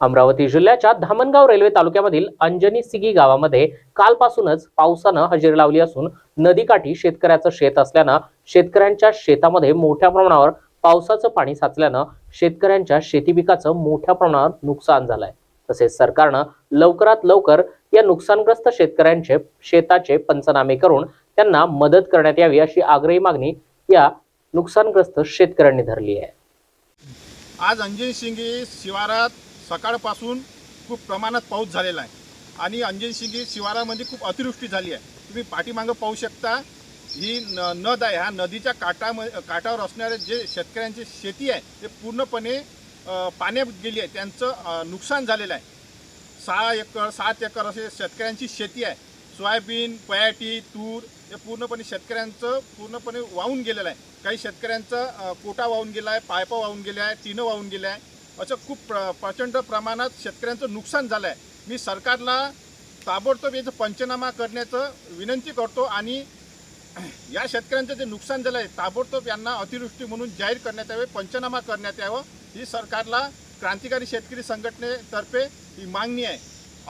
अमरावती जिल्ह्याच्या धामणगाव रेल्वे तालुक्यामधील अंजनी सिगी गावामध्ये कालपासूनच पावसानं हजेरी लावली असून नदीकाठी शेतकऱ्याचं शेत असल्यानं शेतकऱ्यांच्या शेतामध्ये मोठ्या प्रमाणावर पावसाचं पाणी साचल्यानं शेतकऱ्यांच्या शेती पिकाचं मोठ्या प्रमाणावर नुकसान झालंय. तसेच सरकारनं लवकरात लवकर या नुकसानग्रस्त शेतकऱ्यांचे शेताचे पंचनामे करून त्यांना मदत करण्यात यावी अशी आग्रही मागणी या नुकसानग्रस्त शेतकऱ्यांनी धरली आहे. आज अंजन सिंगी शिवारात सकाळपासून खूप प्रमाणात पाऊस झालेला आहे. आणि अंजनशिंगी शिवारामध्ये खूप अतिवृष्टी झाली आहे. तुम्ही पाठीमागं पाहू शकता ही न नद आहे. ह्या नदीच्या काटाम काठावर असणारे जे शेतकऱ्यांची शेती आहे ते पूर्णपणे पाण्यात गेली आहे. त्यांचं नुकसान झालेलं आहे. सहा एकर सात एकर असे शेतकऱ्यांची शेती आहे. सोयाबीन पयाटी तूर हे पूर्णपणे शेतकऱ्यांचं पूर्णपणे वाहून गेलेलं आहे. काही शेतकऱ्यांचं कोटा वाहून गेला आहे पायपा वाहून गेल्या आहे टिनं वाहून गेल्या आहे असं खूप प्र प्रचंड प्रमाणात शेतकऱ्यांचं नुकसान झालं आहे मी सरकारला ताबडतोब याचं पंचनामा करण्याचं विनंती करतो आणि या शेतकऱ्यांचं जे नुकसान झालं आहे ताबडतोब यांना अतिवृष्टी म्हणून जाहीर करण्यात यावे पंचनामा करण्यात यावं. ही सरकारला क्रांतिकारी शेतकरी संघटनेतर्फे ही मागणी आहे.